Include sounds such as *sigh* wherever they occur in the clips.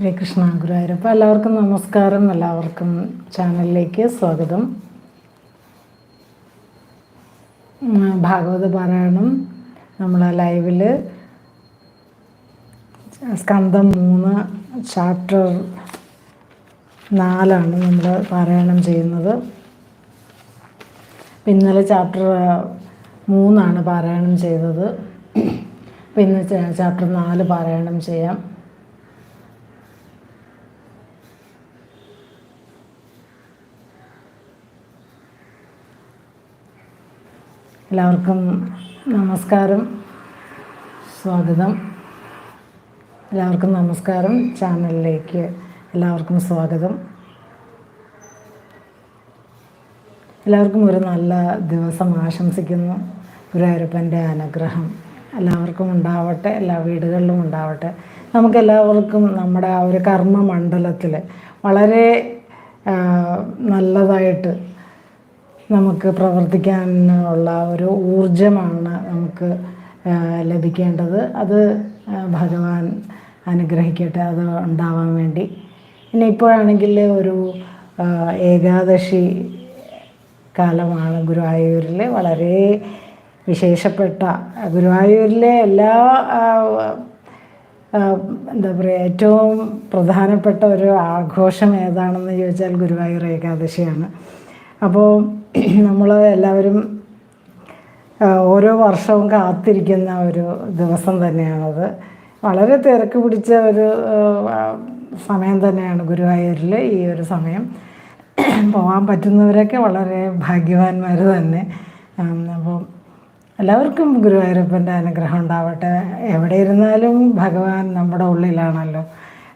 ഹരേ കൃഷ്ണ ഗുരുവായൂരപ്പ എല്ലാവർക്കും നമസ്കാരം. എല്ലാവർക്കും ചാനലിലേക്ക് സ്വാഗതം. ഭാഗവത പാരായണം നമ്മൾ ലൈവിൽ സ്കന്ധം മൂന്ന് ചാപ്റ്റർ നാലാണ് നമ്മൾ പാരായണം ചെയ്യുന്നത്. ഇന്നലെ ചാപ്റ്റർ മൂന്നാണ് പാരായണം ചെയ്തത്. പിന്നെ ചാപ്റ്റർ നാല് പാരായണം ചെയ്യാം. എല്ലാവർക്കും നമസ്കാരം. സ്വാഗതം. എല്ലാവർക്കും നമസ്കാരം. ചാനലിലേക്ക് എല്ലാവർക്കും സ്വാഗതം. എല്ലാവർക്കും ഒരു നല്ല ദിവസം ആശംസിക്കുന്നു. ഗുരുവായൂരപ്പന്റെ അനുഗ്രഹം എല്ലാവർക്കും ഉണ്ടാവട്ടെ എല്ലാ വീടുകളിലും ഉണ്ടാവട്ടെ. നമുക്കെല്ലാവർക്കും നമ്മുടെ ആ ഒരു കർമ്മമണ്ഡലത്തിൽ വളരെ നല്ലതായിട്ട് നമുക്ക് പ്രവർത്തിക്കാൻ ഉള്ള ഒരു ഊർജമാണ് നമുക്ക് ലഭിക്കേണ്ടത്. അത് ഭഗവാൻ അനുഗ്രഹിക്കട്ടെ അത് ഉണ്ടാവാൻ വേണ്ടി. പിന്നെ ഇപ്പോഴാണെങ്കിൽ ഒരു ഏകാദശി കാലമാണ് ഗുരുവായൂരിൽ വളരെ വിശേഷപ്പെട്ട ഗുരുവായൂരിലെ എല്ലാ എന്താ പറയുക ഏറ്റവും പ്രധാനപ്പെട്ട ഒരു ആഘോഷം ഏതാണെന്ന് ചോദിച്ചാൽ ഗുരുവായൂർ ഏകാദശിയാണ്. അപ്പോൾ *clears throat* നമ്മൾ എല്ലാവരും ഓരോ വർഷവും കാത്തിരിക്കുന്ന ഒരു ദിവസം തന്നെയാണത്. വളരെ തിരക്ക് പിടിച്ച ഒരു സമയം തന്നെയാണ് ഗുരുവായൂരിൽ ഈ ഒരു സമയം. *clears throat* പോകാൻ പറ്റുന്നവരൊക്കെ വളരെ ഭാഗ്യവാന്മാർ തന്നെ. അപ്പോൾ എല്ലാവർക്കും ഗുരുവായൂരപ്പന്റെ അനുഗ്രഹം ഉണ്ടാവട്ടെ. എവിടെ ഇരുന്നാലും ഭഗവാൻ നമ്മുടെ ഉള്ളിലാണല്ലോ.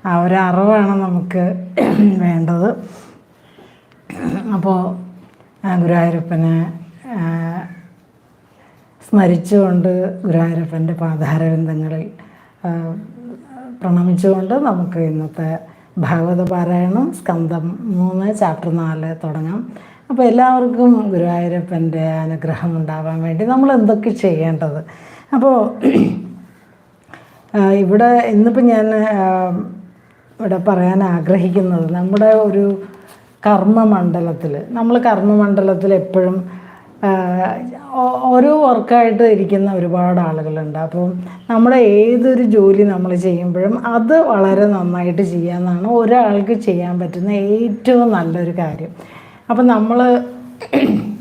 ആ ഒരു അറിവാണ് നമുക്ക് *clears throat* വേണ്ടത്. അപ്പോൾ ഗുരുവായൂരപ്പനെ സ്മരിച്ചുകൊണ്ട് ഗുരുവായൂരപ്പന്റെ പാതാരവിന്ദങ്ങളിൽ പ്രണമിച്ചുകൊണ്ട് നമുക്ക് ഇന്നത്തെ ഭാഗവത പാരായണം സ്കന്ധം മൂന്ന് ചാപ്റ്റർ നാല് തുടങ്ങാം. അപ്പോൾ എല്ലാവർക്കും ഗുരുവായൂരപ്പന്റെ അനുഗ്രഹം ഉണ്ടാവാൻ വേണ്ടി നമ്മൾ എന്തൊക്കെ ചെയ്യേണ്ടത്? അപ്പോൾ ഇവിടെ ഇന്നിപ്പോൾ ഞാൻ ഇവിടെ പറയാൻ ആഗ്രഹിക്കുന്നത് നമ്മുടെ ഒരു കർമ്മമണ്ഡലത്തിൽ നമ്മൾ കർമ്മമണ്ഡലത്തിൽ എപ്പോഴും ഓരോ വർക്കായിട്ട് ഇരിക്കുന്ന ഒരുപാട് ആളുകളുണ്ട്. അപ്പോൾ നമ്മുടെ ഏതൊരു ജോലി നമ്മൾ ചെയ്യുമ്പോഴും അത് വളരെ നന്നായിട്ട് ചെയ്യാമെന്നാണ് ഒരാൾക്ക് ചെയ്യാൻ പറ്റുന്ന ഏറ്റവും നല്ലൊരു കാര്യം. അപ്പം നമ്മൾ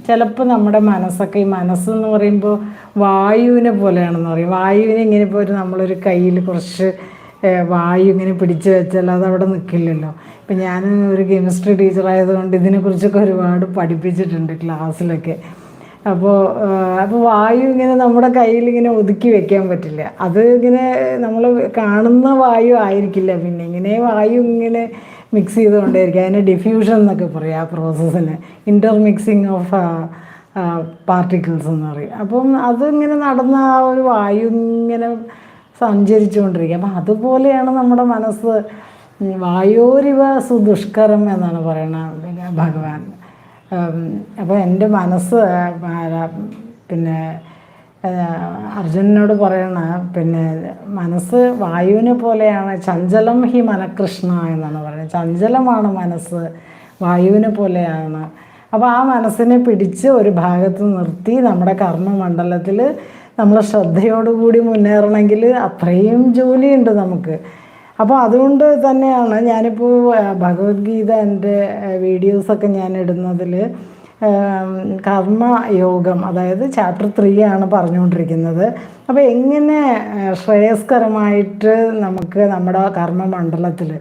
ചിലപ്പോൾ നമ്മുടെ മനസ്സൊക്കെ ഈ മനസ്സെന്ന് പറയുമ്പോൾ വായുവിനെ പോലെയാണെന്ന് പറയും. വായുവിനെ ഇങ്ങനെ ഇപ്പോൾ ഒരു നമ്മളൊരു കയ്യിൽ കുറച്ച് വായു ഇങ്ങനെ പിടിച്ച് വെച്ചാൽ അത് അവിടെ നിൽക്കില്ലല്ലോ ഇപ്പം ഞാൻ ഒരു കെമിസ്ട്രി ടീച്ചറായതുകൊണ്ട് ഇതിനെക്കുറിച്ചൊക്കെ ഒരുപാട് പഠിപ്പിച്ചിട്ടുണ്ട് ക്ലാസ്സിലൊക്കെ. അപ്പോൾ അപ്പോൾ വായു ഇങ്ങനെ നമ്മുടെ കയ്യിൽ ഇങ്ങനെ ഒതുക്കി വെക്കാൻ പറ്റില്ല. അത് ഇങ്ങനെ നമ്മൾ കാണുന്ന വായു ആയിരിക്കില്ല പിന്നെ. ഇങ്ങനെ വായു ഇങ്ങനെ മിക്സ് ചെയ്തുകൊണ്ടേയിരിക്കും. അതിന് ഡിഫ്യൂഷൻ എന്നൊക്കെ പറയും ആ പ്രോസസ്സിന് ഇന്റർമിക്സിങ് ഓഫ് പാർട്ടിക്കിൾസ് എന്ന് പറയും. അപ്പം അതിങ്ങനെ നടന്ന ആ ഒരു വായു ഇങ്ങനെ സഞ്ചരിച്ചുകൊണ്ടിരിക്കുക അപ്പം അതുപോലെയാണ് നമ്മുടെ മനസ്സ്. വായോരിവ സുദുഷ്കരം എന്നാണ് പറയുന്നത് ഭഗവാൻ. അപ്പോൾ എന്റെ മനസ്സ് പിന്നെ അർജുനനോട് പറയണ പിന്നെ മനസ്സ് വായുവിനെ പോലെയാണ് ചഞ്ചലം ഹി മനകൃഷ്ണ എന്നാണ് പറയുന്നത്. ചഞ്ചലമാണ് മനസ്സ് വായുവിനെ പോലെയാണ്. അപ്പോൾ ആ മനസ്സിനെ പിടിച്ച് ഒരു ഭാഗത്ത് നിർത്തി നമ്മുടെ കർമ്മമണ്ഡലത്തിൽ നമ്മൾ ശ്രദ്ധയോടുകൂടി മുന്നേറണമെങ്കിൽ അത്രയും ജോലിയുണ്ട് നമുക്ക്. അപ്പോൾ അതുകൊണ്ട് തന്നെയാണ് ഞാനിപ്പോൾ ഭഗവത്ഗീത എന്റെ വീഡിയോസൊക്കെ ഞാൻ ഇടുന്നതിൽ കർമ്മയോഗം അതായത് ചാപ്റ്റർ ത്രീ ആണ് പറഞ്ഞുകൊണ്ടിരിക്കുന്നത്. അപ്പോൾ എങ്ങനെ ശ്രേയസ്കരമായിട്ട് നമുക്ക് നമ്മുടെ കർമ്മമണ്ഡലത്തിൽ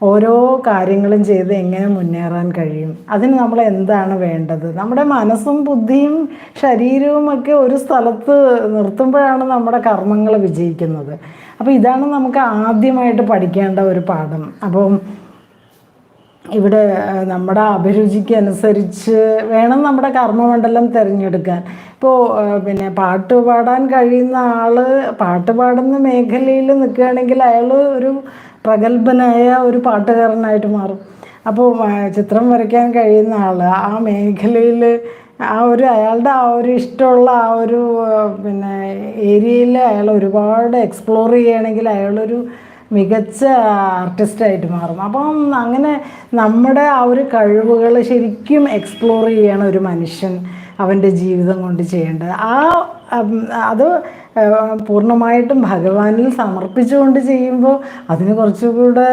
ഓരോ കാര്യങ്ങളും ചെയ്ത് എങ്ങനെ മുന്നേറാൻ കഴിയും? അതിന് നമ്മൾ എന്താണ് വേണ്ടത്? നമ്മുടെ മനസ്സും ബുദ്ധിയും ശരീരവും ഒക്കെ ഒരു സ്ഥലത്ത് നിർത്തുമ്പോഴാണ് നമ്മുടെ കർമ്മങ്ങൾ വിജയിക്കുന്നത്. അപ്പോൾ ഇതാണ് നമുക്ക് ആദ്യമായിട്ട് പഠിക്കേണ്ട ഒരു പാഠം. അപ്പം ഇവിടെ നമ്മുടെ അഭിരുചിക്ക് അനുസരിച്ച് വേണം നമ്മുടെ കർമ്മമണ്ഡലം തിരഞ്ഞെടുക്കാൻ. ഇപ്പോൾ പിന്നെ പാട്ട് പാടാൻ കഴിയുന്ന ആൾ പാട്ട് പാടുന്ന മേഖലയിൽ നിൽക്കുകയാണെങ്കിൽ അയാൾ ഒരു പ്രഗത്ഭനായ ഒരു പാട്ടുകാരനായിട്ട് മാറും. അപ്പോൾ ചിത്രം വരയ്ക്കാൻ കഴിയുന്ന ആൾ ആ മേഖലയിൽ ആ ഒരു അയാളുടെ ആ ഒരു ഇഷ്ടമുള്ള ആ ഒരു പിന്നെ ഏരിയയിൽ അയാൾ ഒരുപാട് എക്സ്പ്ലോർ ചെയ്യുകയാണെങ്കിൽ അയാളൊരു മികച്ച ആർട്ടിസ്റ്റായിട്ട് മാറും. അപ്പം അങ്ങനെ നമ്മുടെ ആ ഒരു കഴിവുകൾ ശരിക്കും എക്സ്പ്ലോർ ചെയ്യണം ഒരു മനുഷ്യൻ അവന്റെ ജീവിതം കൊണ്ട് ചെയ്യേണ്ടത്. ആ അത് പൂർണമായിട്ടും ഭഗവാനിൽ സമർപ്പിച്ചുകൊണ്ട് ചെയ്യുമ്പോൾ അതിന് കുറച്ചുകൂടെ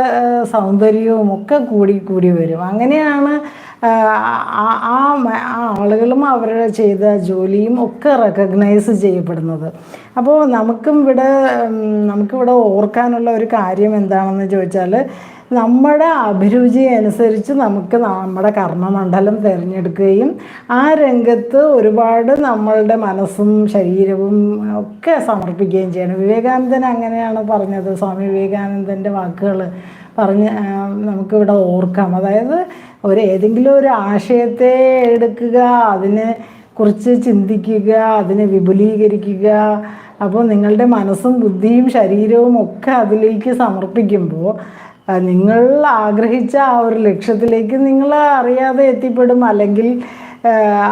സൗന്ദര്യവും ഒക്കെ കൂടി കൂടി വരും. അങ്ങനെയാണ് ആ ആ ആളുകളും അവരുടെ ചെയ്ത ജോലിയും ഒക്കെ റെക്കഗ്നൈസ് ചെയ്യപ്പെടുന്നത്. അപ്പോൾ നമുക്കും ഇവിടെ നമുക്കിവിടെ ഓർക്കാനുള്ള ഒരു കാര്യം എന്താണെന്ന് ചോദിച്ചാൽ നമ്മുടെ അഭിരുചി അനുസരിച്ച് നമുക്ക് നമ്മുടെ കർമ്മമണ്ഡലം തിരഞ്ഞെടുക്കുകയും ആ രംഗത്ത് ഒരുപാട് നമ്മളുടെ മനസ്സും ശരീരവും ഒക്കെ സമർപ്പിക്കുകയും ചെയ്യണം. വിവേകാനന്ദൻ അങ്ങനെയാണ് പറഞ്ഞത്. സ്വാമി വിവേകാനന്ദന്റെ വാക്കുകൾ പറഞ്ഞ് നമുക്കിവിടെ ഓർക്കാം. അതായത് ഒരു ഏതെങ്കിലും ഒരു ആശയത്തെ എടുക്കുക അതിനെ കുറിച്ച് ചിന്തിക്കുക അതിനെ വിപുലീകരിക്കുക. അപ്പോൾ നിങ്ങളുടെ മനസ്സും ബുദ്ധിയും ശരീരവും ഒക്കെ അതിലേക്ക് സമർപ്പിക്കുമ്പോൾ നിങ്ങൾ ആഗ്രഹിച്ച ആ ഒരു ലക്ഷ്യത്തിലേക്ക് നിങ്ങൾ അറിയാതെ എത്തിപ്പെടും. അല്ലെങ്കിൽ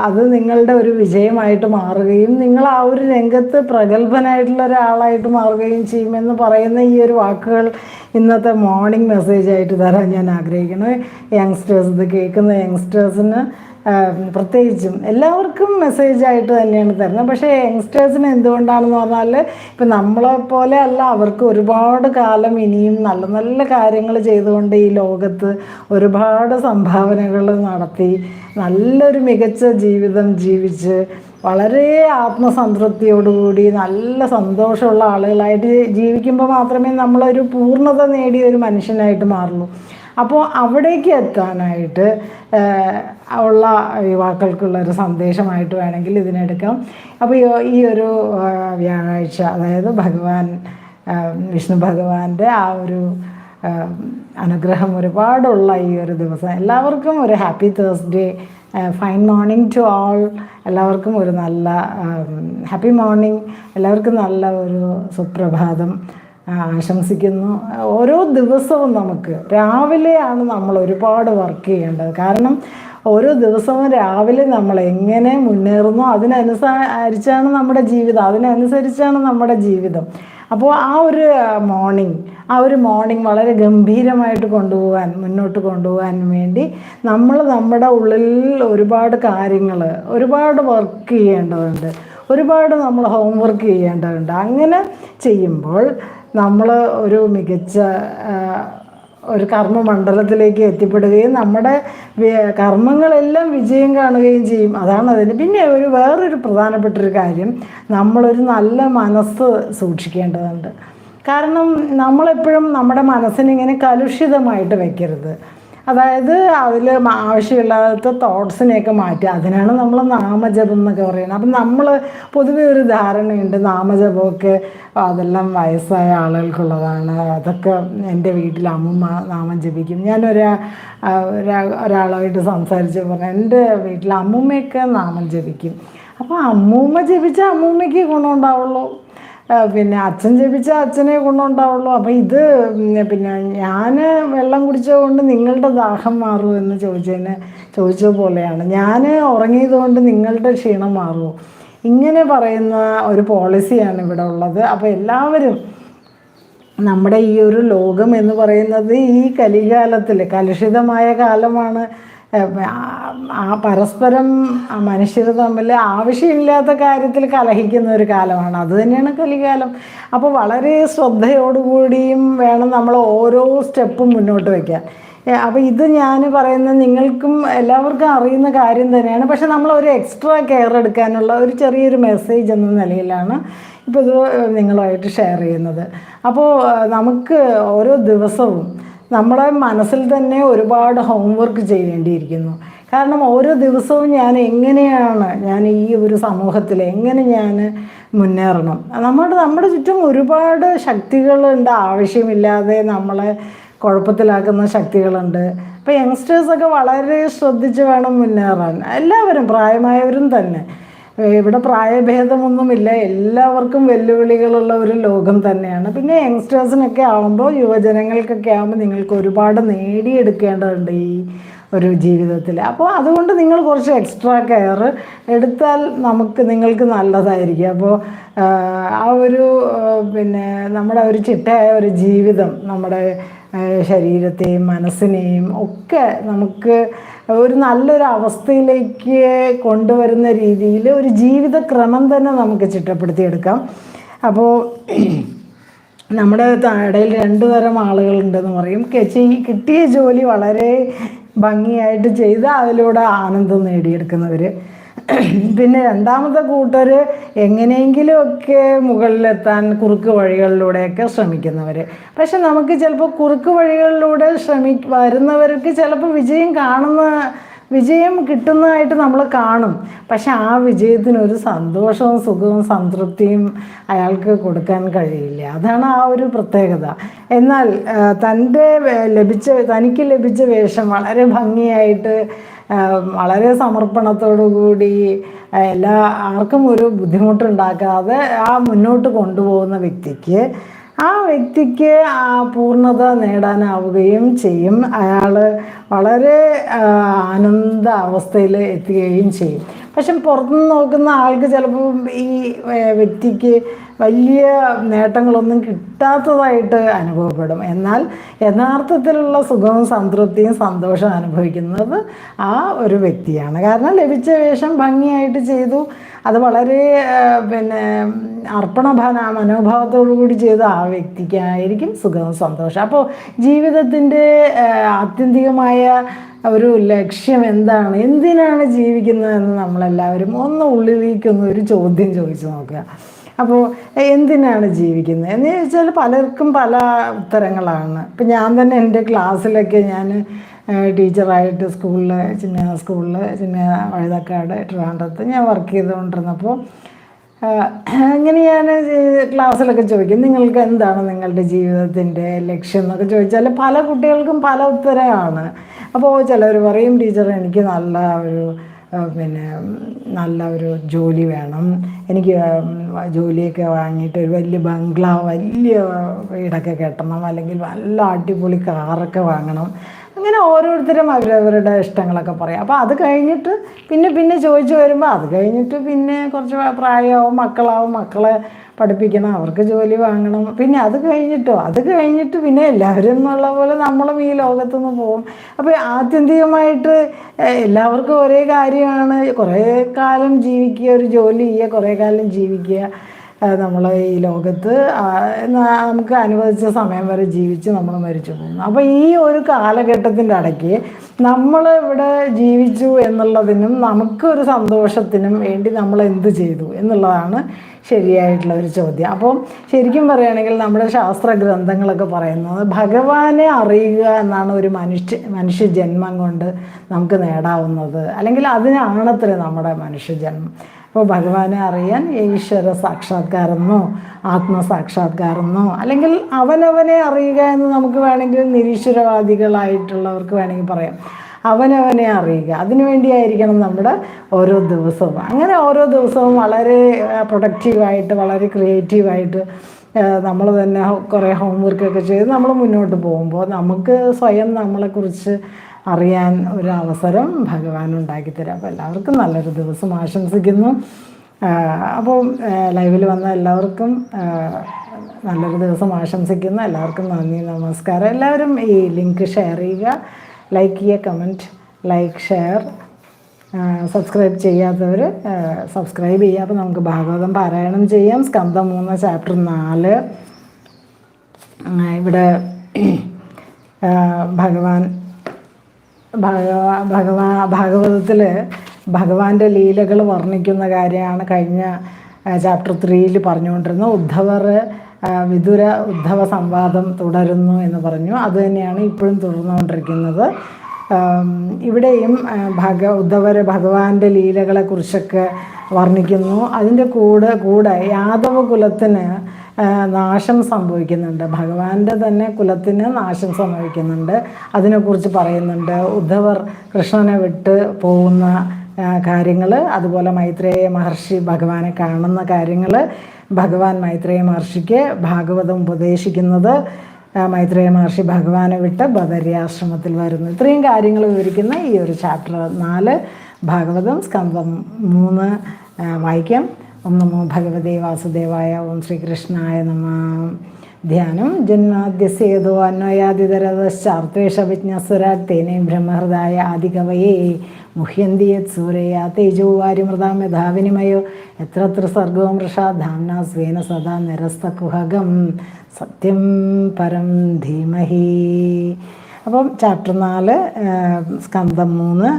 അത് നിങ്ങളുടെ ഒരു വിജയമായിട്ട് മാറുകയും നിങ്ങൾ ആ ഒരു രംഗത്ത് പ്രഗത്ഭനായിട്ടുള്ള ഒരാളായിട്ട് മാറുകയും ചെയ്യുമെന്ന് പറയുന്ന ഈ ഒരു വാക്കുകൾ ഇന്നത്തെ മോർണിംഗ് മെസ്സേജായിട്ട് തരാൻ ഞാൻ ആഗ്രഹിക്കുന്നു. യങ്സ്റ്റേഴ്സ് ഇത് കേൾക്കുന്ന യങ്സ്റ്റേഴ്സിന് പ്രത്യേകിച്ചും എല്ലാവർക്കും മെസ്സേജ് ആയിട്ട് തന്നെയാണ് തരുന്നത്. പക്ഷേ യങ്സ്റ്റേഴ്സിന് എന്തുകൊണ്ടാണെന്ന് പറഞ്ഞാൽ ഇപ്പം നമ്മളെ പോലെ അല്ല അവർക്ക് ഒരുപാട് കാലം ഇനിയും നല്ല നല്ല കാര്യങ്ങൾ ചെയ്തുകൊണ്ട് ഈ ലോകത്ത് ഒരുപാട് സംഭാവനകൾ നടത്തി നല്ലൊരു മികച്ച ജീവിതം ജീവിച്ച് വളരെ ആത്മസംതൃപ്തിയോടുകൂടി നല്ല സന്തോഷമുള്ള ആളുകളായിട്ട് ജീവിക്കുമ്പോൾ മാത്രമേ നമ്മളൊരു പൂർണത നേടിയ ഒരു മനുഷ്യനായിട്ട് മാറുള്ളൂ. അപ്പോൾ അവിടേക്ക് എത്താനായിട്ട് ഉള്ള യുവാക്കൾക്കുള്ളൊരു സന്ദേശമായിട്ട് വേണമെങ്കിൽ ഇതിനെടുക്കാം. അപ്പോൾ ഈ- ഒരു വ്യാഴാഴ്ച അതായത് ഭഗവാൻ വിഷ്ണു ഭഗവാന്റെ ആ ഒരു അനുഗ്രഹം ഒരുപാടുള്ള ഈ ഒരു ദിവസം. എല്ലാവർക്കും ഒരു happy Thursday fine morning to all. എല്ലാവർക്കും ഒരു നല്ല ഹാപ്പി മോർണിംഗ്. എല്ലാവർക്കും നല്ല ഒരു സുപ്രഭാതം. ആശംസിക്കുന്നു. ഓരോ ദിവസവും നമുക്ക് രാവിലെയാണ് നമ്മൾ ഒരുപാട് വർക്ക് ചെയ്യേണ്ടത്. കാരണം ഓരോ ദിവസവും രാവിലെ നമ്മൾ എങ്ങനെ മുന്നേറുന്നു അതിനനുസരിച്ചാണ് നമ്മുടെ ജീവിതം. അതിനനുസരിച്ചാണ് നമ്മുടെ ജീവിതം. അപ്പോൾ ആ ഒരു മോർണിംഗ് ആ ഒരു മോർണിംഗ് വളരെ ഗംഭീരമായിട്ട് കൊണ്ടുപോകാൻ മുന്നോട്ട് കൊണ്ടുപോകാൻ വേണ്ടി നമ്മൾ നമ്മുടെ ഉള്ളിൽ ഒരുപാട് കാര്യങ്ങൾ ഒരുപാട് വർക്ക് ചെയ്യേണ്ടതുണ്ട്. ഒരുപാട് നമ്മൾ ഹോംവർക്ക് ചെയ്യേണ്ടതുണ്ട്. അങ്ങനെ ചെയ്യുമ്പോൾ നമ്മൾ ഒരു മികച്ച ഒരു കർമ്മ മണ്ഡലത്തിലേക്ക് എത്തിപ്പെടുകയും നമ്മുടെ കർമ്മങ്ങളെല്ലാം വിജയം കാണുകയും ചെയ്യും. അതാണ് അതിന് പിന്നെ ഒരു വേറൊരു പ്രധാനപ്പെട്ടൊരു കാര്യം. നമ്മളൊരു നല്ല മനസ്സ് സൂക്ഷിക്കേണ്ടതുണ്ട്. കാരണം നമ്മളെപ്പോഴും നമ്മുടെ മനസ്സിനിങ്ങനെ കലുഷിതമായിട്ട് വെക്കരുത്. അതായത് അതിൽ ആവശ്യമില്ലാത്ത തോട്ട്സിനെയൊക്കെ മാറ്റുക അതിനാണ് നമ്മൾ നാമജപം എന്നൊക്കെ പറയുന്നത്. അപ്പം നമ്മൾ പൊതുവെ ഒരു ധാരണയുണ്ട്. നാമജപമൊക്കെ അതെല്ലാം വയസ്സായ ആളുകൾക്കുള്ളതാണ്. അതൊക്കെ എന്റെ വീട്ടിൽ അമ്മ നാമം ജപിക്കും ഞാനൊരാ ഒരാളുമായിട്ട് സംസാരിച്ച് പറഞ്ഞു എന്റെ വീട്ടിൽ അമ്മൂമ്മയൊക്കെ നാമം ജപിക്കും. അപ്പോൾ അമ്മൂമ്മ ജപിച്ചാൽ അമ്മൂമ്മയ്ക്ക് ഗുണമുണ്ടാവുള്ളൂ പിന്നെ അച്ഛൻ ജപിച്ചാൽ അച്ഛനെ ഗുണമുണ്ടാവുള്ളൂ അപ്പം ഇത് പിന്നെ ഞാൻ വെള്ളം കുടിച്ചതുകൊണ്ട് നിങ്ങളുടെ ദാഹം മാറുമോ എന്ന് ചോദിച്ചതിന് ചോദിച്ച പോലെയാണ്. ഞാൻ ഉറങ്ങിയതുകൊണ്ട് നിങ്ങളുടെ ക്ഷീണം മാറുമോ ഇങ്ങനെ പറയുന്ന ഒരു പോളിസിയാണ് ഇവിടെ ഉള്ളത്. അപ്പോൾ എല്ലാവരും നമ്മുടെ ഈ ഒരു ലോകം എന്ന് പറയുന്നത് ഈ കലികാലത്തിൽ കലുഷിതമായ കാലമാണ്. ആ- പരസ്പരം മനുഷ്യർ തമ്മിൽ ആവശ്യമില്ലാത്ത കാര്യത്തിൽ കലഹിക്കുന്ന ഒരു കാലമാണ്. അത് തന്നെയാണ് കലികാലം. അപ്പോൾ വളരെ ശ്രദ്ധയോടുകൂടിയും വേണം നമ്മൾ ഓരോ സ്റ്റെപ്പും മുന്നോട്ട് വയ്ക്കാൻ അപ്പോൾ ഇത് ഞാൻ പറയുന്ന നിങ്ങൾക്കും എല്ലാവർക്കും അറിയുന്ന കാര്യം തന്നെയാണ്. പക്ഷെ നമ്മൾ ഒരു എക്സ്ട്രാ കെയർ എടുക്കാനുള്ള ഒരു ചെറിയൊരു മെസ്സേജ് എന്ന നിലയിലാണ് ഇപ്പോൾ ഇത് നിങ്ങളുമായിട്ട് ഷെയർ ചെയ്യുന്നത്. അപ്പോൾ നമുക്ക് ഓരോ ദിവസവും നമ്മുടെ മനസ്സിൽ തന്നെ ഒരുപാട് ഹോംവർക്ക് ചെയ്യേണ്ടിയിരിക്കുന്നു. കാരണം ഓരോ ദിവസവും ഞാൻ എങ്ങനെയാണ് ഞാൻ ഈ ഒരു സമൂഹത്തിൽ എങ്ങനെ ഞാൻ മുന്നേറണം? നമ്മുടെ നമ്മുടെ ചുറ്റും ഒരുപാട് ശക്തികളുണ്ട്. ആവശ്യമില്ലാതെ നമ്മളെ കുഴപ്പത്തിലാക്കുന്ന ശക്തികളുണ്ട്. അപ്പോൾ യങ്സ്റ്റേഴ്സൊക്കെ വളരെ ശ്രദ്ധിച്ച് വേണം മുന്നേറാൻ. എല്ലാവരും പ്രായമായവരും തന്നെ. ഇവിടെ പ്രായഭേദമൊന്നുമില്ല. എല്ലാവർക്കും വെല്ലുവിളികളുള്ള ഒരു ലോകം തന്നെയാണ്. പിന്നെ യങ്സ്റ്റേഴ്സിനൊക്കെ ആകുമ്പോൾ യുവജനങ്ങൾക്കൊക്കെ ആകുമ്പോൾ നിങ്ങൾക്ക് ഒരുപാട് നേടിയെടുക്കേണ്ടതുണ്ട് ഈ ഒരു ജീവിതത്തിൽ അപ്പോൾ അതുകൊണ്ട് നിങ്ങൾ കുറച്ച് എക്സ്ട്രാ കെയർ എടുത്താൽ നമുക്ക് നിങ്ങൾക്ക് നല്ലതായിരിക്കും. അപ്പോൾ ആ ഒരു പിന്നെ നമ്മുടെ ഒരു ചിട്ടയായ ഒരു ജീവിതം നമ്മുടെ ശരീരത്തെയും മനസ്സിനെയും ഒക്കെ നമുക്ക് ഒരു നല്ലൊരു അവസ്ഥയിലേക്ക് കൊണ്ടുവരുന്ന രീതിയിൽ ഒരു ജീവിത ക്രമം തന്നെ നമുക്ക് ചിട്ടപ്പെടുത്തിയെടുക്കാം. അപ്പോൾ *clears throat* നമ്മുടെ ഇടയിൽ രണ്ടു തരം ആളുകളുണ്ടെന്ന് പറയും. കിട്ടിയ ജോലി വളരെ ഭംഗിയായിട്ട് ചെയ്ത് അതിലൂടെ ആനന്ദം നേടിയെടുക്കുന്നവർ പിന്നെ രണ്ടാമത്തെ കൂട്ടർ എങ്ങനെയെങ്കിലുമൊക്കെ മുകളിലെത്താൻ കുറുക്ക് വഴികളിലൂടെയൊക്കെ ശ്രമിക്കുന്നവർ പക്ഷെ നമുക്ക് ചിലപ്പോൾ കുറുക്ക് വഴികളിലൂടെ ശ്രമി വരുന്നവർക്ക് ചിലപ്പോൾ വിജയം കാണുന്ന വിജയം കിട്ടുന്നതായിട്ട് നമ്മൾ കാണും. പക്ഷെ ആ വിജയത്തിനൊരു സന്തോഷവും സുഖവും സംതൃപ്തിയും അയാൾക്ക് കൊടുക്കാൻ കഴിയില്ല. അതാണ് ആ ഒരു പ്രത്യേകത. എന്നാൽ തന്റെ ലഭിച്ച തനിക്ക് ലഭിച്ച വേഷം വളരെ ഭംഗിയായിട്ട് വളരെ സമർപ്പണത്തോടുകൂടി എല്ലാ ആർക്കും ഒരു ബുദ്ധിമുട്ടുണ്ടാക്കാതെ ആ മുന്നോട്ട് കൊണ്ടുപോകുന്ന വ്യക്തിക്ക് ആ വ്യക്തിക്ക് ആ പൂർണത നേടാനാവുകയും ചെയ്യും. അയാൾ വളരെ ആനന്ദ അവസ്ഥയിൽ എത്തുകയും ചെയ്യും. പക്ഷെ പുറത്തുനിന്ന് നോക്കുന്ന ആൾക്ക് ചിലപ്പോൾ ഈ വ്യക്തിക്ക് വലിയ നേട്ടങ്ങളൊന്നും കിട്ടാത്തതായിട്ട് അനുഭവപ്പെടും. എന്നാൽ യഥാർത്ഥത്തിലുള്ള സുഖവും സംതൃപ്തിയും സന്തോഷം അനുഭവിക്കുന്നത് ആ ഒരു വ്യക്തിയാണ്. കാരണം ലഭിച്ച വേഷം ഭംഗിയായിട്ട് ചെയ്തു. അത് വളരെ പിന്നെ അർപ്പണ ഭാന മനോഭാവത്തോടു കൂടി ചെയ്ത ആ വ്യക്തിക്കായിരിക്കും സുഖവും സന്തോഷം. അപ്പോൾ ജീവിതത്തിന്റെ ആത്യന്തികമായ ഒരു ലക്ഷ്യം എന്താണ്? എന്തിനാണ് ജീവിക്കുന്നതെന്ന് നമ്മളെല്ലാവരും ഒന്ന് ഉള്ളിലേക്കൊന്ന് ഒരു ചോദ്യം ചോദിച്ചു നോക്കുക. അപ്പോൾ എന്തിനാണ് ജീവിക്കുന്നത്? എന്ന് ചോദിച്ചാൽ പലർക്കും പല ഉത്തരങ്ങളാണ്. ഇപ്പം ഞാൻ തന്നെ എന്റെ ക്ലാസ്സിലൊക്കെ ഞാൻ ടീച്ചറായിട്ട് സ്കൂളിൽ ചിന്ന സ്കൂളിൽ ചിന്ന വഴുതക്കാട് ട്രിവാൻഡ്രത്ത് ഞാൻ വർക്ക് ചെയ്തുകൊണ്ടിരുന്നപ്പോൾ അങ്ങനെ ഞാൻ ക്ലാസ്സിലൊക്കെ ചോദിക്കും നിങ്ങൾക്ക് എന്താണ് നിങ്ങളുടെ ജീവിതത്തിന്റെ ലക്ഷ്യം? എന്നൊക്കെ ചോദിച്ചാൽ പല കുട്ടികൾക്കും പല ഉത്തരമാണ് അപ്പോൾ ചിലർ പറയും ടീച്ചർ എനിക്ക് നല്ല ഒരു പിന്നെ നല്ല ഒരു ജോലി വേണം. എനിക്ക് ജോലിയൊക്കെ വാങ്ങിയിട്ട് ഒരു വലിയ ബംഗ്ലാവ് വലിയ വീടൊക്കെ കെട്ടണം. അല്ലെങ്കിൽ നല്ല അടിപൊളി കാറൊക്കെ വാങ്ങണം. അങ്ങനെ ഓരോരുത്തരും അവരവരുടെ ഇഷ്ടങ്ങളൊക്കെ പറയും. അപ്പോൾ അത് കഴിഞ്ഞിട്ട് പിന്നെ പിന്നെ ചോദിച്ചു വരുമ്പോൾ അത് കഴിഞ്ഞിട്ട് പിന്നെ കുറച്ച് പ്രായമാവും മക്കളാവും മക്കളെ പഠിപ്പിക്കണം അവർക്ക് ജോലി വാങ്ങണം. പിന്നെ അത് കഴിഞ്ഞിട്ടോ അത് കഴിഞ്ഞിട്ട് പിന്നെ എല്ലാവരും എന്നുള്ള പോലെ നമ്മളും ഈ ലോകത്തുനിന്ന് പോകും അപ്പോൾ ആത്യന്തികമായിട്ട് എല്ലാവർക്കും ഒരേ കാര്യമാണ്. കുറേ കാലം ജീവിക്കുക ഒരു ജോലി ചെയ്യുക കുറേ കാലം ജീവിക്കുക. നമ്മൾ ഈ ലോകത്ത് നമുക്ക് അനുവദിച്ച സമയം വരെ ജീവിച്ച് നമ്മൾ മരിച്ചു പോകുന്നു. അപ്പോൾ ഈ ഒരു കാലഘട്ടത്തിന്റെ ഇടയ്ക്ക് നമ്മൾ ഇവിടെ ജീവിച്ചു എന്നുള്ളതിനും നമുക്കൊരു സന്തോഷത്തിനും വേണ്ടി നമ്മൾ എന്ത് ചെയ്തു എന്നുള്ളതാണ് ശരിയായിട്ടുള്ള ഒരു ചോദ്യം. അപ്പം ശരിക്കും പറയുകയാണെങ്കിൽ നമ്മുടെ ശാസ്ത്ര ഗ്രന്ഥങ്ങളൊക്കെ പറയുന്നത് ഭഗവാനെ അറിയുക എന്നാണ് ഒരു മനുഷ്യ മനുഷ്യ ജന്മം കൊണ്ട് നമുക്ക് നേടാവുന്നത്. അല്ലെങ്കിൽ അതിനാണത്രേ നമ്മുടെ മനുഷ്യജന്മം. അപ്പോൾ ഭഗവാനെ അറിയാൻ ഈശ്വര സാക്ഷാത്കാരെന്നോ ആത്മസാക്ഷാത്കാരെന്നോ അല്ലെങ്കിൽ അവനവനെ അറിയുക എന്ന് നമുക്ക് വേണമെങ്കിൽ നിരീശ്വരവാദികളായിട്ടുള്ളവർക്ക് വേണമെങ്കിൽ പറയാം. അവനവനെ അറിയുക. അതിനുവേണ്ടിയായിരിക്കണം നമ്മുടെ ഓരോ ദിവസവും. അങ്ങനെ ഓരോ ദിവസവും വളരെ പ്രൊഡക്റ്റീവായിട്ട് വളരെ ക്രിയേറ്റീവായിട്ട് നമ്മൾ തന്നെ കുറേ ഹോംവർക്കൊക്കെ ചെയ്ത് നമ്മൾ മുന്നോട്ട് പോകുമ്പോൾ നമുക്ക് സ്വയം നമ്മളെക്കുറിച്ച് അറിയാൻ ഒരു അവസരം ഭഗവാൻ ഉണ്ടാക്കിത്തരാം അപ്പോൾ എല്ലാവർക്കും നല്ലൊരു ദിവസം ആശംസിക്കുന്നു. അപ്പോൾ ലൈവിൽ വന്ന എല്ലാവർക്കും നല്ലൊരു ദിവസം ആശംസിക്കുന്നു. എല്ലാവർക്കും നന്ദി നമസ്കാരം. എല്ലാവരും ഈ ലിങ്ക് ഷെയർ ചെയ്യുക. ലൈക്ക് ചെയ്യുക കമന്റ് ലൈക്ക് ഷെയർ സബ്സ്ക്രൈബ് ചെയ്യാത്തവർ സബ്സ്ക്രൈബ് ചെയ്യുക. അപ്പോൾ നമുക്ക് ഭാഗവതം പാരായണം ചെയ്യാം. സ്കന്ധം മൂന്ന് ചാപ്റ്റർ നാല്. ഇവിടെ ഭഗവാൻ ഭഗവാ ഭഗവാ ഭാഗവതത്തിൽ ഭഗവാന്റെ ലീലകൾ വർണിക്കുന്ന കാര്യമാണ് കഴിഞ്ഞ ചാപ്റ്റർ ത്രീയിൽ പറഞ്ഞുകൊണ്ടിരുന്നത്. ഉദ്ധവർ വിദുര ഉദ്ധവ സംവാദം തുടരുന്നു എന്ന് പറഞ്ഞു. അതുതന്നെയാണ് ഇപ്പോഴും തുടർന്നുകൊണ്ടിരിക്കുന്നത്. ഇവിടെയും ഭഗ ഉദ്ധവർ ഭഗവാന്റെ ലീലകളെക്കുറിച്ചൊക്കെ വർണിക്കുന്നു. അതിന്റെ കൂടെ കൂടെ യാദവ കുലത്തിന് നാശം സംഭവിക്കുന്നുണ്ട്. ഭഗവാന്റെ തന്നെ കുലത്തിന് നാശം സംഭവിക്കുന്നുണ്ട്. അതിനെക്കുറിച്ച് പറയുന്നുണ്ട്. ഉദ്ധവർ കൃഷ്ണനെ വിട്ട് പോകുന്ന കാര്യങ്ങൾ അതുപോലെ മൈത്രേയ മഹർഷി ഭഗവാനെ കാണുന്ന കാര്യങ്ങൾ ഭഗവാൻ മൈത്രേയ മഹർഷിക്ക് ഭാഗവതം ഉപദേശിക്കുന്നത് മൈത്രേയ മഹർഷി ഭഗവാനെ വിട്ട് ബദര്യാശ്രമത്തിൽ വരുന്നു. ഇത്രയും കാര്യങ്ങൾ വിവരിക്കുന്ന ഈ ഒരു ചാപ്റ്റർ നാല് ഭാഗവതം സ്കന്ധം മൂന്ന് വായിക്കാം. ഓം നമോ ഭഗവതേ വാസുദേവായ ഓം ശ്രീകൃഷ്ണായ നമ. ധ്യാനം ജന്മാദ്യസേതോ അന്വയാദിതരതശ്ചാർത്തേഷ വിജ്ഞസ്വരാട് തേനേ ബ്രഹ്മഹൃദായ ആദികവയേ. മുഹ്യന്തി യത് സൂരയ തേജോ വാരിമൃതാം യഥാവിനിമയോ എത്രത്ര സർഗോ മൃഷാ ധാംന സ്വേന സദാ നിരസ്തകുഹകം. സത്യം പരം ധീമഹി. അപ്പം ചാപ്റ്റർ നാല് സ്കന്ധം മൂന്ന്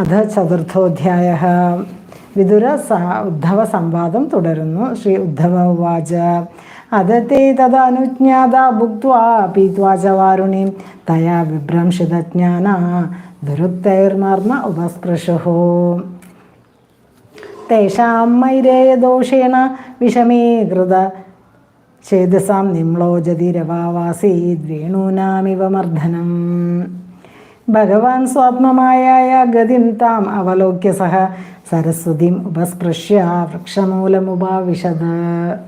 അധ ചതുർത്ഥോധ്യായ വിദുര സ ഉദ്ധവ സംവാദം തുടരുന്നു. ശ്രീ ഉദ്ധവ ഉവാച. അതത്തെ തദനുജ്ഞാത ഭുക്വാ പീത്വാച വാരുണീം. തയാ വിഭ്രംശിതജ്ഞാന ദുരുക്തൈർമർമ്മ ഉപസ്പൃശുഹോ. തേഷാം മൈരേയദോഷേണ വിഷമീകൃത ചേതസാം നിമ്ലോജതി രവാവാസീദ്വേണൂനാമിവ മർദ്ദനം. ഭഗവാൻ സ്വാത്മമായ ഗതിം താം അവലോക്യ സഹ. സരസ്വതിം ഉപസ്പൃശ്യ വൃക്ഷമൂലമുപാവിശത്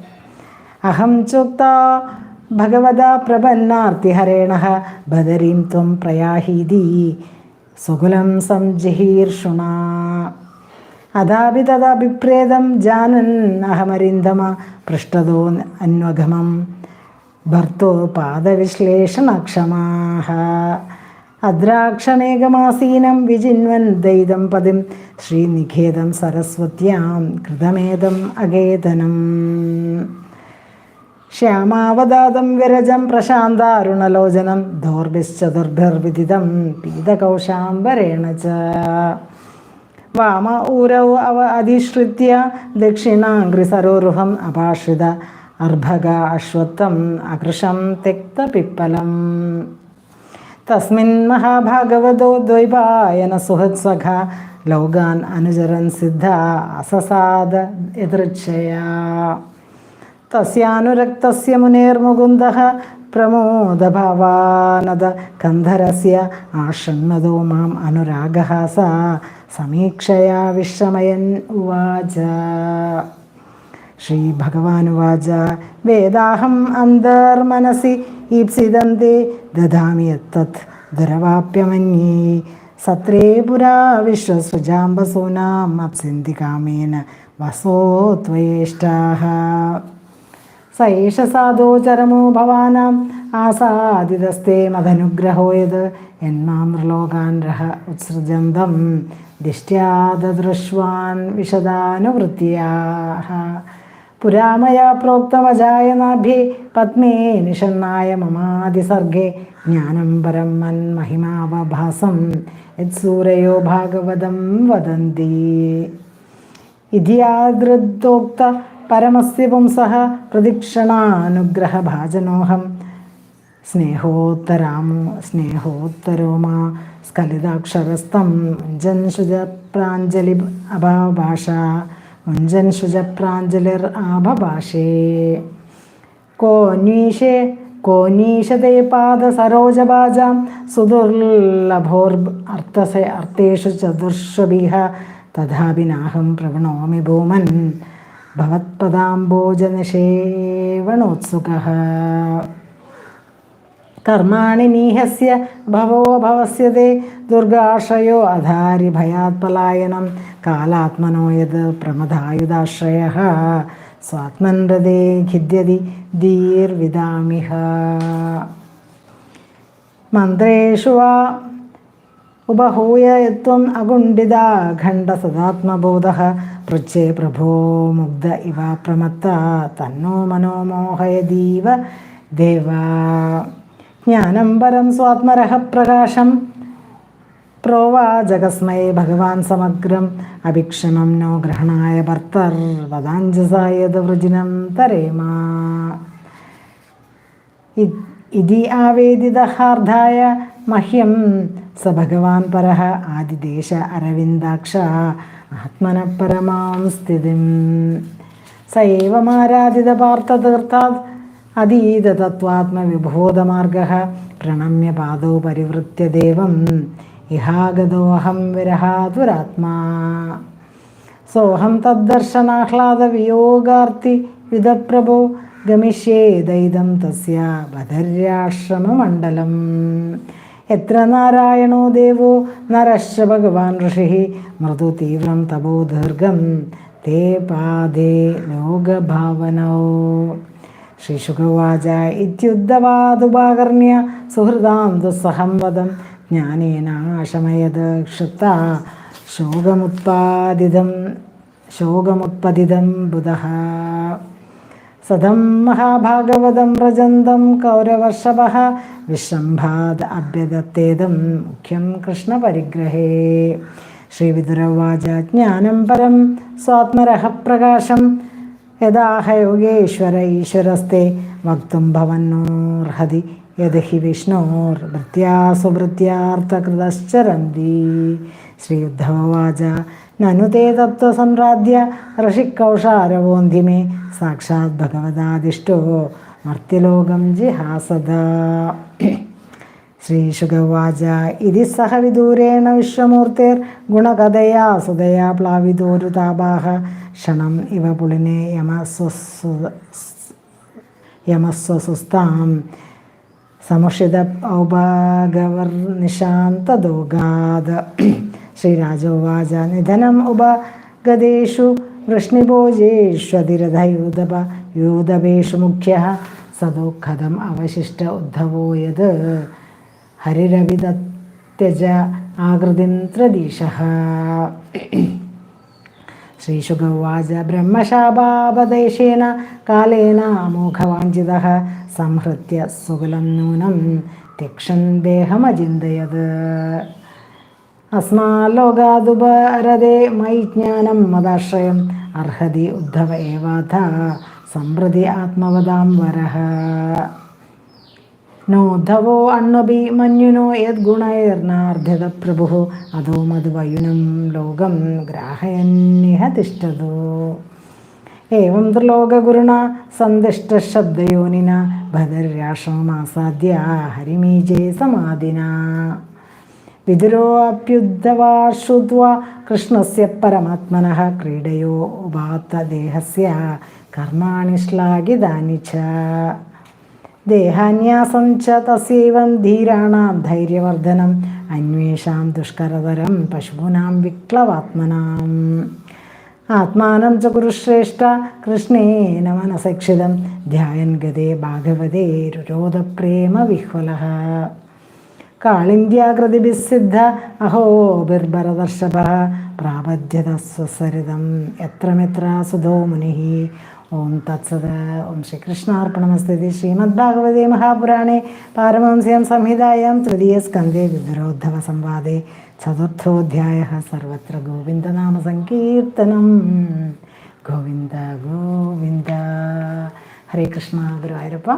അഹം ചുക്ത ഭഗവതാ പ്രപന്നാർത്തിഹരേണ ബദരീം ത്വം പ്രയാഹീതി. സുകുലം സംജിഹീർഷുണ. അതാപി തദാഭിപ്രേതം ജാനൻ അഹമരിന്ദമ പൃഷ്ടതോ അന്വഗമം. ഭർത്തോ പാദവിശ്ലേഷണക്ഷമാഹ. അദ്രാക്ഷമേകമാസീനം വിജിന്വൻ ദൈതം പതിം ശ്രീനിഖേദം സരസ്വത്യാം കൃതമേതം അകേതനം. ശ്യാമാവതാദം വിരജം പ്രശാന്താരുണലോചനം ദോർഭിശ്ചതുർഭിർവിദിതം പീതകൗശാംബരേണ ച. വാമ ഊരൗ അവ അധിശ്രിത്യ ദക്ഷിണാംഗ്രിസരോരുഹം അപാശ്രിത അർഭക അശ്വത്വം അകൃഷം തെക്തപിപ്പലം. തസ്മിൻ മഹാഭാഗവതോ ദ്വൈപായന സുഹത്സഖ. ലോകാൻ അനുചരൻ സിദ്ധ അസസാദ എതൃക്ഷയാ തസ്യാനുരക്തസ്യ മുനേർമുകുന്ദ പ്രമോദഭാവാനദ കന്ധരസ്യ ആഷണ്ണതോ മാം അനുരാഗ സ സമീക്ഷയാ വിശ്രമയൻ ഉവാച. ശ്രീ ഭഗവാനുവാച വേദാഹം അന്തർമനസി ഈപ്സിതന്തി ദദാമി എത്തത് ദുരവാപ്യമന്യേ. സത്രേ പുരാ വിശ്വസുജാംബസൂനാം അപ്സിന്തി കാമേന വസോത്വേഷ്ടാഹ സൈഷ ഏഷ സാധോചരമോ ഭവാനാം ആസാദിതസ്തേ മതനുഗ്രഹോയത് എന്മാമൃലോകാൻ രഹ ഉത്സൃജന്തം ദിഷ്ട്യാദൃശ്വാൻ വിശദാനുവൃത്തിയാഹ. പുരാമയാ പ്രോക്തവചായ പത്മേ നിഷണ്ണായ മമാതിസർഗേ ജ്ഞാനം പരം മന്മഹിമാവഭാസം യത്സൂരയോ ഭാഗവതം വദന്തി. ഇതിയാദൃത്തോക്ത പരമസ്യ പുംസഃ പ്രദിക്ഷണാനുഗ്രഹഭാജനോഹം. സ്നേഹോത്തരാമോ സ്നേഹോത്തരോ മാ സ്ഖലിതാക്ഷരസ്ഥം ജൻഷുജ പ്രാഞ്ജലി അഭാഭാഷ ഉഞ്ചൻ ശുചപ്രാഞ്ജലിർ ആഭഭാഷേ കോനീഷേ കോനീഷതേ പാദ സരോജബാജാം സുദുർലഭോർ അർത്ഥസ അർത്ഥേഷു ചതുർഷുഭിഹ തഥാപി നാഹം പ്രവണോമി ഭൂമൻ ഭവത്പദാംബോജനിഷേവണോത്സുക. കർമാണി നീഹസ്യ ഭവോ ഭവസ്യതേ. ദുർഗാശ്രയോ അധാരി ഭയാത്പലായനം കാലാത്മനോ യത് പ്രമദായുധാശ്രയ. സ്വാത്മൻ ഹൃദേ ഖിദ്യതി ധീർവിദാമിഹ. മന്ത്രേഷു വാ. ഉപഹൂയ യത്വം അഗുണ്ഡിത ഖണ്ഡ സദാത്മബോധ. പൃച്ഛേ പ്രഭോ മുഗ്ധ ഇവ പ്രമത്ത. തന്നോ മനോമോഹയതീവ ദേവാ. ജ്ഞാനം പരം സ്വാത്മരഹ പ്രകാശം. പ്രോവാചകസ്മൈ ഭഗവാൻ സമഗ്രം. അഭിക്ഷമം നോ ഗ്രഹണായ ഭർത്തർ. വദാഞ്ജസായത് വൃജിനം തരേമ. ഇതി ആവേദിതഹാർദ്ധായ മഹ്യം. സ ഭഗവാൻ പര ആദിദേശ അരവിന്ദാക്ഷ. ആത്മന പരമാം സ്ഥിതിം. സ ഏവമാരാധിത പാർത്ഥതീർത്ഥാത് അതീതതത്വാത്മവിബോധമാർഗ പ്രണമ്യ പാദോ പരിവൃത്യ ദേവം. ഇഹാഗതോഹം വിരഹാതുരാത്മാ സോഹം തദ്ദർശനാഹ്ലാദവിയോഗാർത്തി വിദപ്രഭോ ഗമിഷ്യേദൈതം തസ്യ ബദര്യാശ്രമമണ്ഡലം എത്ര നാരായണോ ദേവോ നരശ്ച ഭഗവാൻ ഋഷി മൃദു തീവ്രം തപോ ദീർഘം തേ പാദേ ലോകഭാവനോ. ശ്രീശുഖവാച ഇത്യുദ്ധവാതുപാകർണ്യ സുഹൃതാം ദുസ്സഹം ജ്ഞാനേനാശമയത് ക്ഷുപ്ത ശോകമുത്പാദിതം ശോകമുത്പതിതം ബുധ. സദം മഹാഭാഗവതം വ്രജന്തം കൗരവർഷഭ വിശ്രംഭാദ് അഭ്യദത്തേതം മുഖ്യം കൃഷ്ണപരിഗ്രഹേ ശ്രീവിദുരവാച ജ്ഞാനം പരം സ്വാത്മരഹ പ്രകാശം ಯದಾಹ ಯೋಗೇಶ್ವರ ಈಶ್ವರಸ್ತೆ ವಕ್ತುಂ ಭವನ್ನೋರ್ಹದಿ ಯದಹಿ ವಿಷ್ಣೋರ್ ಭೃತ್ಯಾಸುಭೃತ್ಯಾರ್ಥಕೃತಶ್ಚರಂದಿ ಶ್ರೀ ಉದ್ಧವವಾಜ ನಾನು ತೇ ತತ್ವ ಸಂರಾಧ್ಯ ಋಷಿಕೌಷಾರವೋಂಧಿ ಮೇ ಸಾಕ್ಷಾತ್ ಭಗವದಾದಿಷ್ಟೋ ಮರ್ತ್ಯಲೋಕಂ ಜಿಹಾಸದ. ശ്രീശുഗവാച ഇതി സഹ വിദൂരേണ വിശ്വമൂർത്തേർ ഗുണകഥയാ സുതയാ പ്ലാവിതോരുതാപാഹ ക്ഷണം ഇവ പുളിനെ യമസ്വസ്വ യമസ്വസുസ്താം സമുഷിത ഔപഗവർനിശാന്തദോഗാത് ശ്രീരാജോവാച നിധനം ഉപഗതേഷു വൃഷ്ണിഭോജേഷ്വതിരഥയൂതപ യൂതപേഷു മുഖ്യ. സദുഃഖദം അവശിഷ്ട ഉദ്ധവോ യത്. ഹരിരവിദത്യജ ആകൃതിം ത്രദീശ ശ്രീശുഗവാച ബ്രഹ്മശാപാപദേശേന കാലേന അമോഘവാഞ്ചിത സംഹൃത്യ സുകുലം നൂനം തിക്ഷൻ ദേഹമചിന്തയത് അസ്മാലോകാതുപരതേ മൈ ജ്ഞാനം മതാശ്രയം അർഹതി ഉദ്ധവ ഏവാഥ സമ്പ്രതി ആത്മവതാം വരഹ നോദ്ധവോ അണ്ണുബി മഞ്ഞുനോ യദ്ഗുണൈർനാർദ്ധിത പ്രഭു. അതോ മധുവയുനം ലോകം ഗ്രാഹയന്നിഹ തിഷ്ടതു ഏവം ത്രിലോകഗുരുണ സന്തിഷ്ടശബ്ദയോനിന ഭദര്യാശ്രമമാസാദ്യ ഹരിമീജേ സമാധിന. വിദുരോപ്യുദ്ധവാശ്രുത്വ കൃഷ്ണസ്യ പരമാത്മന ക്രീഡയോ ഉപാത്ത ദേഹസ്യ കർമാണി ശ്ലാഘിതാനി ച. ദേഹാന്യാസം ച തസ്യൈവം ധീരാണാം ധൈര്യവർദ്ധനം അന്വേഷാം ദുഷ്കരതരം പശൂനാം വിക്ലവാത്മനാം. ആത്മാനം ച കുരുശ്രേഷ്ഠ കൃഷ്ണേന മനസക്ഷിതം ധ്യായൻ ഗതേ ഭാഗവതേ രുരോധപ്രേമ വിഹ്വല. കാളിന്ദ്യാകൃതിഭിസിദ്ധ അഹോ ബിർബരദർഷഭ പ്രാപദ്യത സ്വസരിതം. എത്രമെത്ര സുധോ മുനി ഓം തത്സത് ഓം ശ്രീകൃഷ്ണാർപ്പണമസ്തി ശ്രീമദ്ഭാഗവതേ മഹാപുരാണേ പാരമഹംസ്യാം സംഹിതായാം തൃതീയസ്കന്ധേ വിദുരോദ്ധവ സംവാദേ ചതുർത്ഥോധ്യായ സർവത്ര ഗോവിന്ദനാമ സങ്കീർത്തനം ഗോവിന്ദ ഗോവിന്ദ. ഹരേ കൃഷ്ണ ഗുരുവായൂരപ്പ.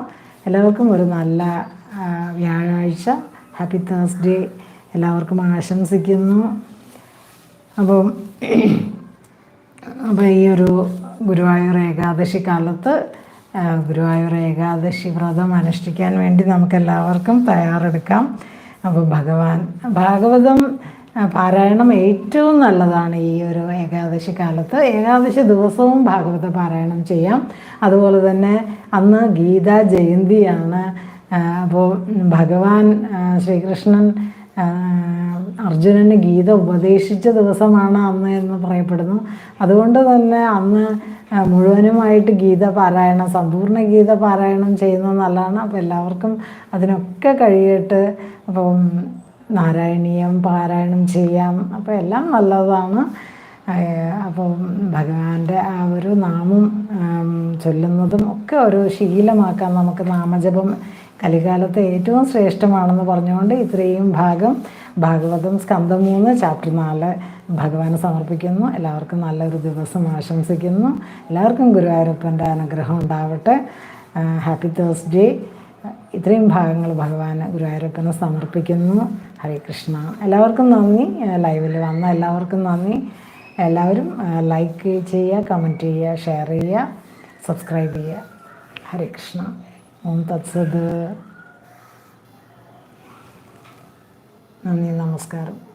എല്ലാവർക്കും ഒരു നല്ല വ്യാഴാഴ്ച. ഹാപ്പി തേഴ്സ്ഡേ എല്ലാവർക്കും ആശംസിക്കുന്നു. അപ്പം അപ്പോൾ ഈ ഒരു ഗുരുവായൂർ ഏകാദശി കാലത്ത് ഗുരുവായൂർ ഏകാദശി വ്രതം അനുഷ്ഠിക്കാൻ വേണ്ടി നമുക്കെല്ലാവർക്കും തയ്യാറെടുക്കാം. അപ്പോൾ ഭഗവാൻ ഭാഗവതം പാരായണം ഏറ്റവും നല്ലതാണ് ഈ ഒരു ഏകാദശി കാലത്ത്. ഏകാദശി ദിവസവും ഭാഗവത പാരായണം ചെയ്യാം. അതുപോലെ തന്നെ അന്ന് ഗീതാ ജയന്തിയാണ്. അപ്പോൾ ഭഗവാൻ ശ്രീകൃഷ്ണൻ അർജുനന് ഗീത ഉപദേശിച്ച ദിവസമാണ് അന്ന് എന്ന് പറയപ്പെടുന്നു. അതുകൊണ്ട് തന്നെ അന്ന് മുഴുവനുമായിട്ട് ഗീത പാരായണം സമ്പൂർണ ഗീത പാരായണം ചെയ്യുന്നത് നല്ലതാണ് അപ്പോൾ എല്ലാവർക്കും അതിനൊക്കെ കഴിയിട്ട് അപ്പം നാരായണീയം പാരായണം ചെയ്യാം. അപ്പോൾ എല്ലാം നല്ലതാണ്. അപ്പോൾ അപ്പം ഭഗവാന്റെ ആ ഒരു നാമം ചൊല്ലുന്നതും ഒക്കെ ഒരു ശീലമാക്കാം നമുക്ക് നാമജപം കലികാലത്ത് ഏറ്റവും ശ്രേഷ്ഠമാണെന്ന് പറഞ്ഞുകൊണ്ട് ഇത്രയും ഭാഗം ഭാഗവതം സ്കന്ധം മൂന്ന് ചാപ്റ്റർ നാല് ഭഗവാന് സമർപ്പിക്കുന്നു. എല്ലാവർക്കും നല്ലൊരു ദിവസം ആശംസിക്കുന്നു. എല്ലാവർക്കും ഗുരുവായൂരപ്പന്റെ അനുഗ്രഹം ഉണ്ടാവട്ടെ. ഹാപ്പി തേഴ്സ്ഡേ ഇത്രയും ഭാഗങ്ങൾ ഭഗവാന് ഗുരുവായൂരപ്പന് സമർപ്പിക്കുന്നു. ഹരേ കൃഷ്ണ. എല്ലാവർക്കും നന്ദി. ലൈവിൽ വന്ന എല്ലാവർക്കും നന്ദി. എല്ലാവരും ലൈക്ക് ചെയ്യുക കമന്റ് ചെയ്യുക ഷെയർ ചെയ്യുക സബ്സ്ക്രൈബ് ചെയ്യുക. ഹരേ കൃഷ്ണ. ഓം തത്സത്. നന്ദി നമസ്കാരം.